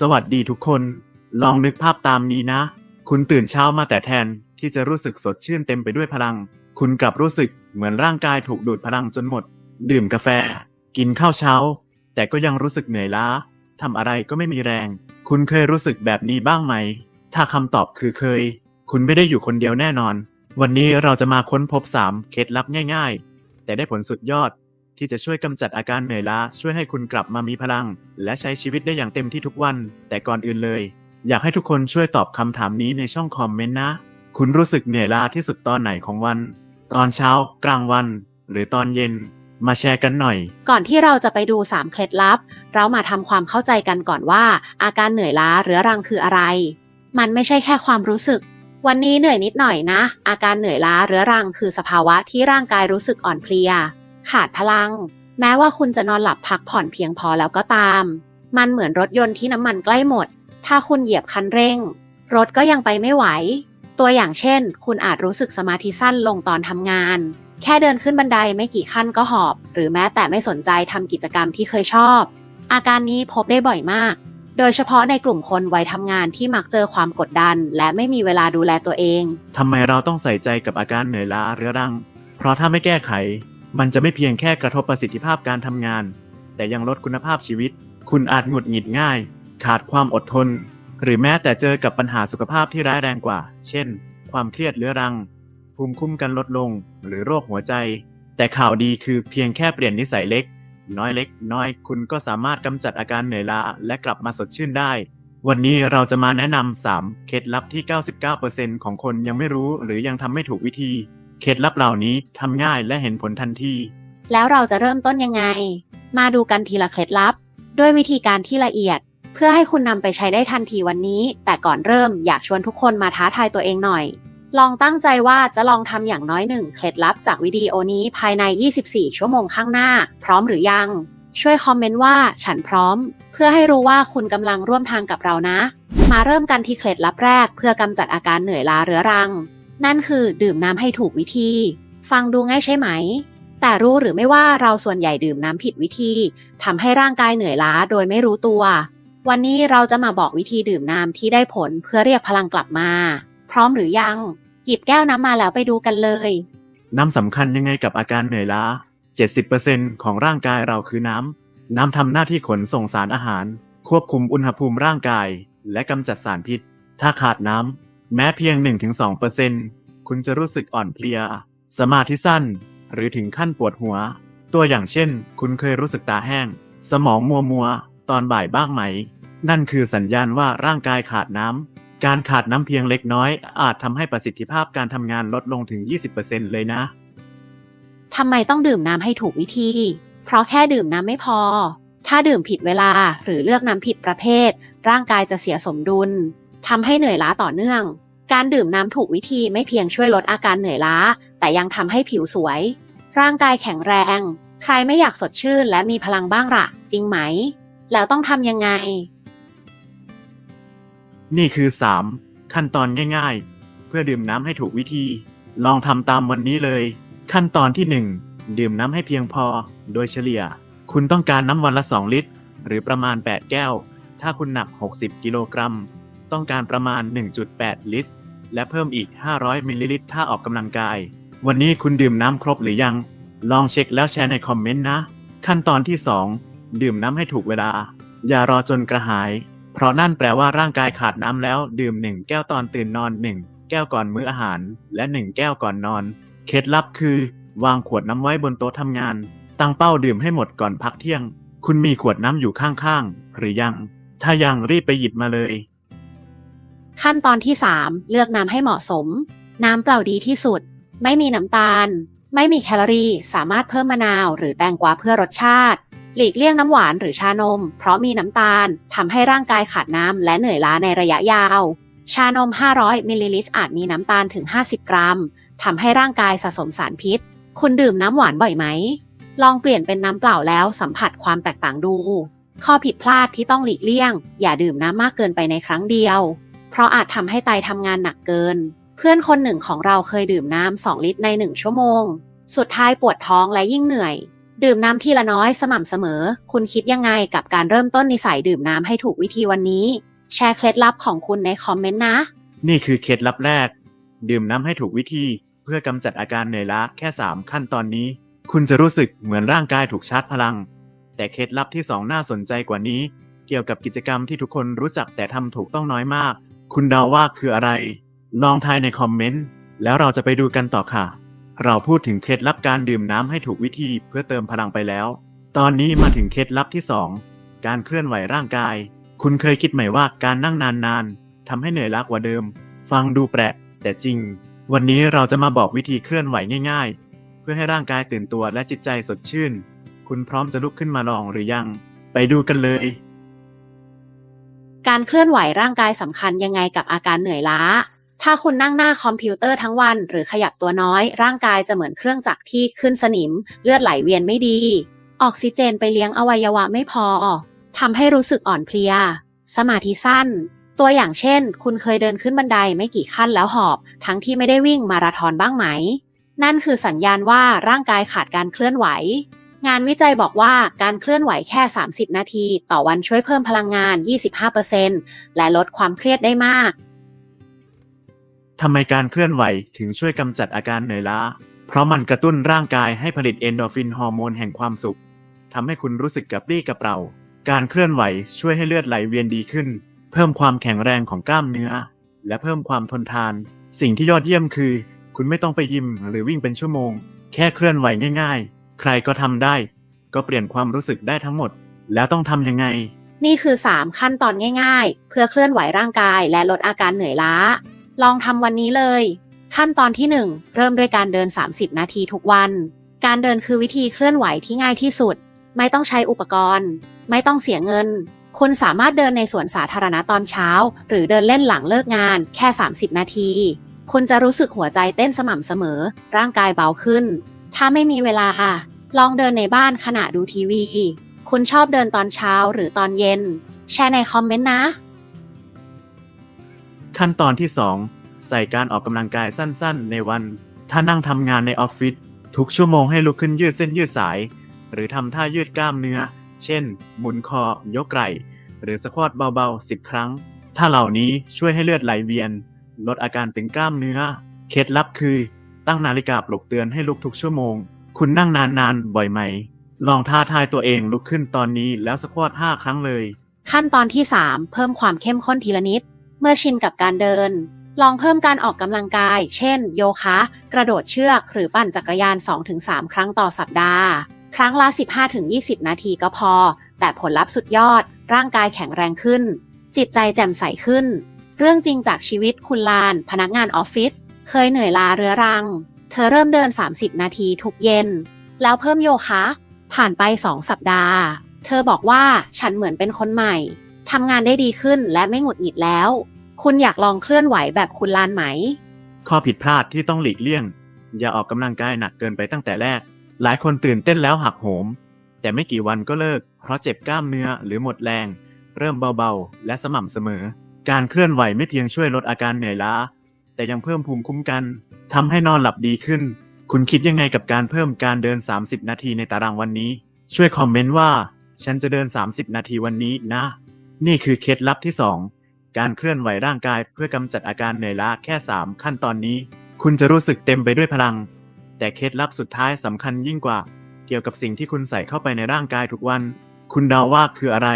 สวัสดีทุกคน ลองนึกภาพตามนี้นะ คุณตื่นเช้ามาแต่แทนที่จะรู้สึกสดชื่นเต็มไปด้วยพลัง คุณกลับรู้สึกเหมือนร่างกายถูกดูดพลังจนหมด ดื่มกาแฟ กินข้าวเช้า แต่ก็ยังรู้สึกเหนื่อยล้าทำอะไรก็ไม่มีแรง คุณเคยรู้สึกแบบนี้บ้างไหม ถ้าคำตอบคือเคย คุณไม่ได้อยู่คนเดียวแน่นอน วันนี้เราจะมาค้นพบ 3 เคล็ดลับง่าย ๆ แต่ได้ผลสุดยอด ที่จะช่วยกำจัดอาการเหนื่อยล้า ช่วยให้คุณกลับมามีพลัง และใช้ชีวิตได้อย่างเต็มที่ทุกวัน แต่ก่อนอื่นเลย อยากให้ทุกคนช่วยตอบคำถามนี้ในช่องคอมเมนต์นะ คุณรู้สึกเหนื่อยล้าที่สุดตอนไหนของวัน ตอนเช้า กลางวัน หรือตอนเย็น มาแชร์กันหน่อย ก่อนที่เราจะไปดู 3 เคล็ดลับ เรามาทำความเข้าใจกันก่อนว่า อาการเหนื่อยล้าเรื้อรังคืออะไร มันไม่ใช่แค่ความรู้สึกวันนี้เหนื่อยนิดหน่อยนะ อาการเหนื่อยล้าเรื้อรังคือสภาวะที่ร่างกายรู้สึกอ่อนเพลีย ขาดพลัง แม้ว่าคุณจะนอนหลับพักผ่อนเพียงพอแล้วก็ตาม มันเหมือนรถยนต์ที่น้ำมันใกล้หมด ถ้าคุณเหยียบคันเร่ง รถก็ยังไปไม่ไหว ตัวอย่างเช่น คุณอาจรู้สึกสมาธิสั้นลงตอนทำงาน แค่เดินขึ้นบันไดไม่กี่ขั้นก็หอบ หรือแม้แต่ไม่สนใจทำกิจกรรมที่เคยชอบ อาการนี้พบได้บ่อยมาก โดยเฉพาะในกลุ่มคนวัยทำงานที่มักเจอความกดดัน และไม่มีเวลาดูแลตัวเอง ทำไมเราต้องใส่ใจกับอาการเหนื่อยล้าเรื้อรัง เพราะถ้าไม่แก้ไข มันจะไม่เพียงแค่กระทบประสิทธิภาพการทำงาน แต่ยังลดคุณภาพชีวิต คุณอาจหงุดหงิดง่าย ขาดความอดทน หรือแม้แต่เจอกับปัญหาสุขภาพที่ร้ายแรงกว่า เช่น ความเครียดเรื้อรัง ภูมิคุ้มกันลดลง หรือโรคหัวใจ แต่ข่าวดีคือเพียงแค่เปลี่ยนนิสัยเล็ก น้อยเล็ก น้อยคุณก็สามารถกำจัดอาการเหนื่อยล้าและกลับมาสดชื่นได้ วันนี้เราจะมาแนะนำ3เคล็ดลับที่ 99%ของคนยังไม่รู้หรือยังทำไม่ถูกวิธี เคล็ดลับเหล่านี้ทำง่ายและเห็นผลทันที แล้วเราจะเริ่มต้นยังไง มาดูกันทีละเคล็ดลับ ด้วยวิธีการที่ละเอียด เพื่อให้คุณนำไปใช้ได้ทันทีวันนี้ แต่ก่อนเริ่มอยากชวนทุกคนมาท้าทายตัวเองหน่อย ลองตั้งใจว่าจะลองทำอย่างน้อยหนึ่งเคล็ดลับจากวิดีโอนี้ภายใน 24 ชั่วโมงข้างหน้า พร้อมหรือยัง ช่วยคอมเมนต์ว่าฉันพร้อม เพื่อให้รู้ว่าคุณกำลังร่วมทางกับเรานะ มาเริ่มกันที่เคล็ดลับแรก เพื่อกำจัดอาการเหนื่อยล้าเรื้อรัง นั่นคือดื่มน้ำให้ถูกวิธี ฟังดูง่ายใช่ไหม แต่รู้หรือไม่ว่าเราส่วนใหญ่ดื่มน้ำผิดวิธีทำให้ร่างกายเหนื่อยล้าโดยไม่รู้ตัว วันนี้เราจะมาบอกวิธีดื่มน้ำที่ได้ผลเพื่อเรียกพลังกลับมา พร้อมหรือยัง หยิบแก้วน้ำมาแล้วไปดูกันเลย น้ำสำคัญยังไงกับอาการเหนื่อยล้า 70%ของร่างกายเราคือน้ำ น้ำทำหน้าที่ขนส่งสารอาหาร ควบคุมอุณหภูมิร่างกาย และกำจัดสารพิษ ถ้าขาดน้ำ แม้เพียง 1-2%คุณจะรู้สึกอ่อนเพลีย สมาธิสั้น หรือถึงขั้นปวดหัว ตัวอย่างเช่น คุณเคยรู้สึกตาแห้ง สมองมัวมัว ตอนบ่ายบ้างไหม นั่นคือสัญญาณว่าร่างกายขาดน้ำ การขาดน้ำเพียงเล็กน้อย อาจทำให้ประสิทธิภาพการทำงานลดลงถึง 20%เลยนะทำไมต้องดื่มน้ำให้ถูกวิธี เพราะแค่ดื่มน้ำไม่พอ ถ้าดื่มผิดเวลาหรือเลือกน้ำผิดประเภท ร่างกายจะเสียสมดุล ทำให้เหนื่อยล้าต่อเนื่อง การดื่มน้ำถูกวิธีไม่เพียงช่วยลดอาการเหนื่อยล้า แต่ยังทำให้ผิวสวย ร่างกายแข็งแรง ใครไม่อยากสดชื่นและมีพลังบ้างละ่ะ จริงไหม แล้วต้องทำยังไง นี่คือ 3 ขั้นตอนง่าย ๆ เพื่อดื่มน้ำให้ถูกวิธี ลองทำตามวันนี้เลย ขั้นตอนที่ 1 ดื่มน้ำให้เพียงพอ โดยเฉลี่ย คุณต้องการน้ำวันละ 2 ลิตร หรือประมาณ 8 แก้ว ถ้าคุณหนัก 60 กิโลกรัม ต้องการประมาณ 1.8 ลิตร และเพิ่มอีก 500มิลลิลิตรถ้าออกกำลังกาย วันนี้คุณดื่มน้ำครบหรือยัง ลองเช็คแล้วแชร์ในคอมเมนต์นะ ขั้นตอนที่ 2 ดื่มน้ำให้ถูกเวลา อย่ารอจนกระหาย เพราะนั่นแปลว่าร่างกายขาดน้ำแล้ว ดื่ม 1 แก้วตอนตื่นนอน 1 แก้วก่อนมื้ออาหาร และ 1 แก้วก่อนนอน เคล็ดลับคือ วางขวดน้ำไว้บนโต๊ะทำงาน ตั้งเป้าดื่มให้หมดก่อนพักเที่ยง คุณมีขวดน้ำอยู่ข้างๆหรือยัง ถ้ายังรีบไปหยิบมาเลย ขั้นตอนที่ 3 เลือกน้ำให้เหมาะสม น้ำเปล่าดีที่สุด ไม่มีน้ำตาล ไม่มีแคลอรี่ สามารถเพิ่มมะนาวหรือแตงกวาเพื่อรสชาติ หลีกเลี่ยงน้ำหวานหรือชานม เพราะมีน้ำตาลทำให้ร่างกายขาดน้ำและเหนื่อยล้าในระยะยาว ชานม 500มิลลิลิตรอาจมีน้ำตาลถึง 50 กรัมทำให้ร่างกายสะสมสารพิษ คุณดื่มน้ำหวานบ่อยไหม ลองเปลี่ยนเป็นน้ำเปล่าแล้วสัมผัสความแตกต่างดู ข้อผิดพลาดที่ต้องหลีกเลี่ยง อย่าดื่มน้ำมากเกินไปในครั้งเดียว เพราะอาจทำให้ไตทำงานหนักเกิน เพื่อนคนหนึ่งของเราเคยดื่มน้ำ2ลิตรใน1ชั่วโมง สุดท้ายปวดท้องและยิ่งเหนื่อย ดื่มน้ำทีละน้อยสม่ำเสมอ คุณคิดยังไงกับการเริ่มต้นนิสัยดื่มน้ำให้ถูกวิธีวันนี้ แชร์เคล็ดลับของคุณในคอมเมนต์นะ นี่คือเคล็ดลับแรก ดื่มน้ำให้ถูกวิธี เพื่อกำจัดอาการเหนื่อยล้าแค่ 3 ขั้นตอนนี้ คุณจะรู้สึกเหมือนร่างกายถูกชาร์จพลัง แต่เคล็ดลับที่ 2 น่าสนใจกว่านี้ เกี่ยวกับกิจกรรมที่ทุกคนรู้จักแต่ทำถูกต้องน้อยมาก คุณเดาว่าคืออะไร ลองทายในคอมเมนต์ แล้วเราจะไปดูกันต่อค่ะ เราพูดถึงเคล็ดลับการดื่มน้ำให้ถูกวิธีเพื่อเติมพลังไปแล้ว ตอนนี้มาถึงเคล็ดลับที่ 2 การเคลื่อนไหวร่างกาย คุณเคยคิดไหมว่าการนั่งนานๆทำให้เหนื่อยล้ากว่าเดิม ฟังดูแปลกแต่จริง วันนี้เราจะมาบอกวิธีเคลื่อนไหวง่ายๆ เพื่อให้ร่างกายตื่นตัวและจิตใจสดชื่น คุณพร้อมจะลุกขึ้นมาลองหรือยัง ไปดูกันเลย การเคลื่อนไหวร่างกายสำคัญยังไงกับอาการเหนื่อยล้า ถ้าคุณนั่งหน้าคอมพิวเตอร์ทั้งวัน หรือขยับตัวน้อย ร่างกายจะเหมือนเครื่องจักรที่ขึ้นสนิม เลือดไหลเวียนไม่ดี ออกซิเจนไปเลี้ยงอวัยวะไม่พอทำให้รู้สึกอ่อนเพลีย สมาธิสั้น ตัวอย่างเช่น คุณเคยเดินขึ้นบันไดไม่กี่ขั้นแล้วหอบ ทั้งที่ไม่ได้วิ่งมาราธอนบ้างไหม นั่นคือสัญญาณว่าร่างกายขาดการเคลื่อนไหว งานวิจัยบอกว่าการเคลื่อนไหวแค่ 30 นาที ต่อวันช่วยเพิ่มพลังงาน 25%และลดความเครียดได้มากทำไมการเคลื่อนไหวถึงช่วยกำจัดอาการเหนื่อยล้า เพราะมันกระตุ้นร่างกายให้ผลิตเอนโดรฟินฮอร์โมนแห่งความสุขทำให้คุณรู้สึกกระปรี้กระเปร่า การเคลื่อนไหวช่วยให้เลือดไหลเวียนดีขึ้น เพิ่มความแข็งแรงของกล้ามเนื้อ และเพิ่มความทนทาน สิ่งที่ยอดเยี่ยมคือ คุณไม่ต้องไปยิมหรือวิ่งเป็นชั่วโมง แค่เคลื่อนไหวง่าย ๆ ใครก็ทำได้ ก็เปลี่ยนความรู้สึกได้ทั้งหมด แล้วต้องทำยังไง นี่คือ 3 ขั้นตอนง่าย ๆ เพื่อเคลื่อนไหวร่างกายและลดอาการเหนื่อยล้า ลองทำวันนี้เลย ขั้นตอนที่ 1 เริ่มด้วยการเดิน 30 นาทีทุกวัน การเดินคือวิธีเคลื่อนไหวที่ง่ายที่สุด ไม่ต้องใช้อุปกรณ์ ไม่ต้องเสียเงิน คุณสามารถเดินในสวนสาธารณะตอนเช้า หรือเดินเล่นหลังเลิกงานแค่ 30 นาที คุณจะรู้สึกหัวใจเต้นสม่ำเสมอ ร่างกายเบาขึ้น ถ้าไม่มีเวลาลองเดินในบ้านขณะดูทีวี คุณชอบเดินตอนเช้าหรือตอนเย็น แชร์ในคอมเมนต์นะ ขั้นตอนที่ 2 ใส่การออกกำลังกายสั้นๆ ในวัน ถ้านั่งทำงานในออฟฟิศทุกชั่วโมงให้ลุกขึ้นยืดเส้นยืดสาย หรือทำท่ายืดกล้ามเนื้อ เช่น หมุนคอ ยกไหล่หรือสควอตเบาๆ 10 ครั้ง ถ้าเหล่านี้ช่วยให้เลือดไหลเวียน ลดอาการตึงกล้ามเนื้อ เคล็ดลับคือ ตั้งนาฬิกาปลุกเตือนให้ลุกทุกชั่วโมง คุณนั่งนานๆ บ่อยไหม ลองท้าทายตัวเองลุกขึ้นตอนนี้แล้วสควอต5ครั้งเลย ขั้นตอนที่ 3 เพิ่มความเข้มข้นทีละนิด เมื่อชินกับการเดิน ลองเพิ่มการออกกำลังกาย เช่น โยคะ กระโดดเชือกหรือปั่นจักรยาน 2-3 ครั้งต่อสัปดาห์ ครั้งละ 15-20 นาทีก็พอ แต่ผลลัพธ์สุดยอด ร่างกายแข็งแรงขึ้น จิตใจแจ่มใสขึ้น เรื่องจริงจากชีวิตคุณลาน พนักงานออฟฟิศ เคยเหนื่อยล้าเรื้อรัง เธอเริ่มเดิน 30 นาทีทุกเย็น แล้วเพิ่มโยคะ ผ่านไป2สัปดาห์ เธอบอกว่าฉันเหมือนเป็นคนใหม่ ทำงานได้ดีขึ้นและไม่หงุดหงิดแล้ว คุณอยากลองเคลื่อนไหวแบบคุณลานไหม ข้อผิดพลาดที่ต้องหลีกเลี่ยง อย่าออกกำลังกายหนักเกินไปตั้งแต่แรก หลายคนตื่นเต้นแล้วหักโหม แต่ไม่กี่วันก็เลิก เพราะเจ็บกล้ามเนื้อหรือหมดแรง เริ่มเบาๆ และสม่ำเสมอ การเคลื่อนไหวไม่เพียงช่วยลดอาการเหนื่อยล้า แต่ยังเพิ่มภูมิคุ้มกันทำให้นอนหลับดีขึ้น คุณคิดยังไงกับการเพิ่มการเดิน 30 นาทีในตารางวันนี้ ช่วยคอมเมนต์ว่า ฉันจะเดิน 30 นาทีวันนี้นะ นี่คือเคล็ดลับที่ 2 การเคลื่อนไหวร่างกายเพื่อกำจัดอาการเหนื่อยล้าแค่ 3 ขั้นตอนนี้ คุณจะรู้สึกเต็มไปด้วยพลัง แต่เคล็ดลับสุดท้ายสำคัญยิ่งกว่า เกี่ยวกับสิ่งที่คุณใส่เข้าไปในร่างกายทุกวัน คุณเดาว่าคืออะไร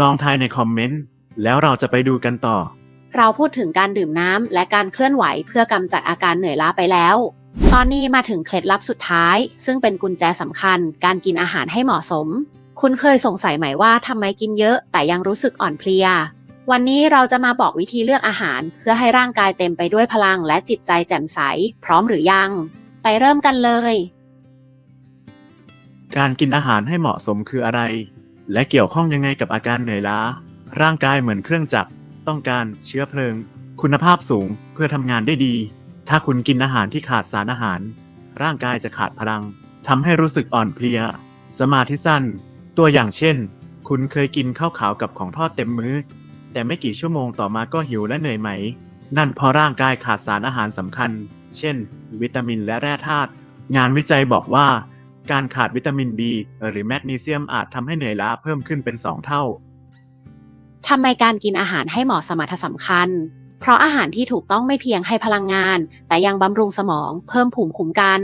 ลองทายในคอมเมนต์แล้วเราจะไปดูกันต่อ เราพูดถึงการดื่มน้ำและการเคลื่อนไหวเพื่อกำจัดอาการเหนื่อยล้าไปแล้ว ตอนนี้มาถึงเคล็ดลับสุดท้าย ซึ่งเป็นกุญแจสำคัญ การกินอาหารให้เหมาะสม คุณเคยสงสัยไหมว่าทำไมกินเยอะแต่ยังรู้สึกอ่อนเพลีย วันนี้เราจะมาบอกวิธีเลือกอาหาร เพื่อให้ร่างกายเต็มไปด้วยพลังและจิตใจแจ่มใส พร้อมหรือยัง ไปเริ่มกันเลย การกินอาหารให้เหมาะสมคืออะไร และเกี่ยวข้องยังไงกับอาการเหนื่อยล้า ร่างกายเหมือนเครื่องจักร ต้องการเชื้อเพลิง คุณภาพสูงเพื่อทำงานได้ดี ถ้าคุณกินอาหารที่ขาดสารอาหาร ร่างกายจะขาดพลังทำให้รู้สึกอ่อนเพลีย สมาธิสั้น ตัวอย่างเช่น คุณเคยกินข้าวขาวกับของทอดเต็มมื้อ แต่ไม่กี่ชั่วโมงต่อมาก็หิวและเหนื่อยไหม นั่นเพราะร่างกายขาดสารอาหารสำคัญ เช่น วิตามินและแร่ธาตุ งานวิจัยบอกว่า การขาดวิตามิน B หรือแมกนีเซียมอาจทำให้เหนื่อยล้าเพิ่มขึ้นเป็น 2 เท่า ทำไมการกินอาหารให้เหมาะสมรรถสำคัญ เพราะอาหารที่ถูกต้องไม่เพียงให้พลังงาน แต่ยังบำรุงสมอง เพิ่มภูมิคุ้มกัน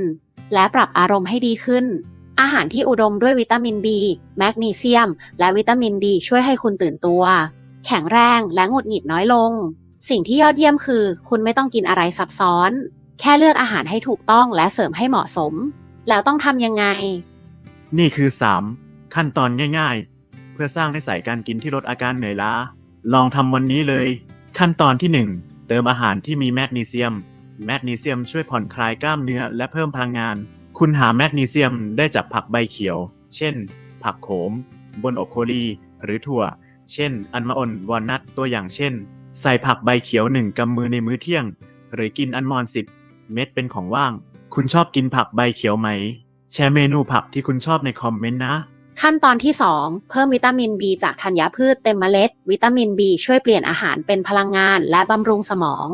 และปรับอารมณ์ให้ดีขึ้น อาหารที่อุดมด้วยวิตามิน B แมกนีเซียม และวิตามินดีช่วยให้คุณตื่นตัว แข็งแรงและหงุดหงิดน้อยลง สิ่งที่ยอดเยี่ยมคือ คุณไม่ต้องกินอะไรซับซ้อน แค่เลือกอาหารให้ถูกต้องและเสริมให้เหมาะสม แล้วต้องทำยังไง นี่คือ 3 ขั้นตอนง่าย ๆ พื่อสร้างนิสัยการกินที่ลดอาการเหนื่อยล้า ลองทำวันนี้เลย ขั้นตอนที่ 1 เติมอาหารที่มีแมกนีเซียม แมกนีเซียมช่วยผ่อนคลายกล้ามเนื้อและเพิ่มพลังงาน คุณหาแมกนีเซียมได้จากผักใบเขียว เช่น ผักโขม บนโอโคลี หรือถั่ว เช่น อันมะอนวอลนัทตัวอย่างเช่น ใส่ผักใบเขียวหนึ่งกำมือในมื้อเที่ยง หรือกินอัลมอนด์สิบเม็ดเป็นของว่าง คุณชอบกินผักใบเขียวไหม แชร์เมนูผักที่คุณชอบในคอมเมนต์นะ ขั้นตอนที่ 2 เพิ่มวิตามิน B จากธัญพืชเต็มเมล็ด วิตามิน B ช่วยเปลี่ยนอาหารเป็นพลังงานและบำรุงสมอง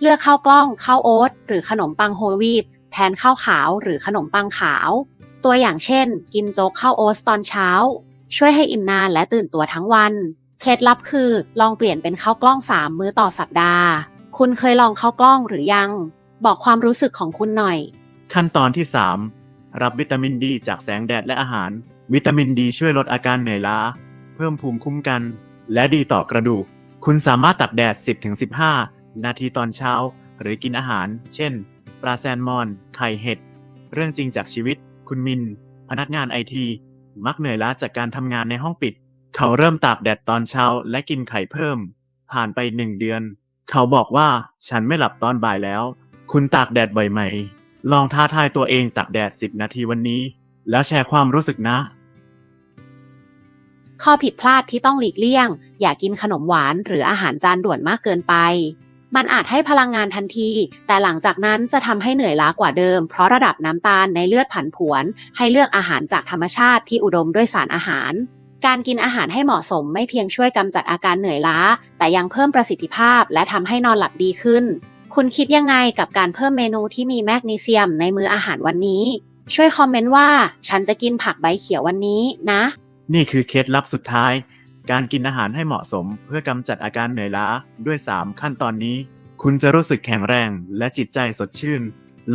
เลือกข้าวกล้องข้าวโอ๊ตหรือขนมปังโฮลวีตแทนข้าวขาวหรือขนมปังขาว ตัวอย่างเช่น กินโจ๊กข้าวโอ๊ตตอนเช้า ช่วยให้อิ่มนานและตื่นตัวทั้งวัน เคล็ดลับคือ ลองเปลี่ยนเป็นข้าวกล้อง 3 มื้อต่อสัปดาห์ คุณเคยลองข้าวกล้องหรือยัง บอกความรู้สึกของคุณหน่อย ขั้นตอนที่ 3 รับวิตามินดีจากแสงแดดและอาหารวิตามินดีช่วยลดอาการเหนื่อยล้า เพิ่มภูมิคุ้มกัน และดีต่อกระดูก คุณสามารถตักแดด 10-15 นาทีตอนเช้า หรือกินอาหาร เช่น ปลาแซลมอน ไข่เห็ด เรื่องจริงจากชีวิต คุณมิน พนักงานไอที มักเหนื่อยล้าจากการทำงานในห้องปิด เขาเริ่มตากแดดตอนเช้าและกินไข่เพิ่ม ผ่านไปหนึ่งเดือน เขาบอกว่าฉันไม่หลับตอนบ่ายแล้ว คุณตากแดดบ่อยไหม ลองท้าทายตัวเองตากแดด 10 นาทีวันนี้ แล้วแชร์ความรู้สึกนะ ข้อผิดพลาดที่ต้องหลีกเลี่ยง อย่ากกินขนมหวานหรืออาหารจานด่วนมากเกินไป มันอาจให้พลังงานทันที แต่หลังจากนั้นจะทำให้เหนื่อยล้ากว่าเดิม เพราะระดับน้ำตาลในเลือดผันผวน ให้เลือกอาหารจากธรรมชาติที่อุดมด้วยสารอาหาร การกินอาหารให้เหมาะสมไม่เพียงช่วยกำจัดอาการเหนื่อยล้า แต่ยังเพิ่มประสิทธิภาพ และทำให้นอนหลับดีขึ้น คุณคิดยังไงกับการเพิ่มเมนูที่มีแมกนีเซียมในมื้ออาหารวันนี้ ช่วยคอมเมนต์ว่า ฉันจะกินผักใบเขียววันนี้นะ นี่คือเคล็ดลับสุดท้าย การกินอาหารให้เหมาะสม เพื่อกำจัดอาการเหนื่อยล้าด้วย 3 ขั้นตอนนี้ คุณจะรู้สึกแข็งแรงและจิตใจสดชื่น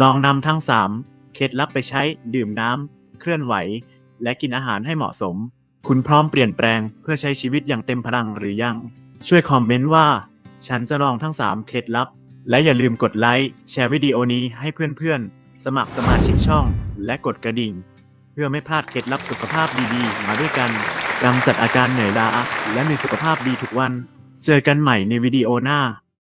ลองนำทั้ง 3 เคล็ดลับไปใช้ดื่มน้ำเคลื่อนไหว และกินอาหารให้เหมาะสม คุณพร้อมเปลี่ยนแปลงเพื่อใช้ชีวิตอย่างเต็มพลังหรือยัง ช่วยคอมเมนต์ว่า ฉันจะลองทั้ง 3 เคล็ดลับ และอย่าลืมกดไลค์แชร์วิดีโอนี้ให้เพื่อนๆ สมัครสมาชิกช่อง และกดกระดิ่ง เพื่อไม่พลาดเคล็ดลับสุขภาพดีๆ มาด้วยกันกำจัดอาการเหนื่อยล้าและมีสุขภาพดีทุกวัน เจอกันใหม่ในวิดีโอหน้า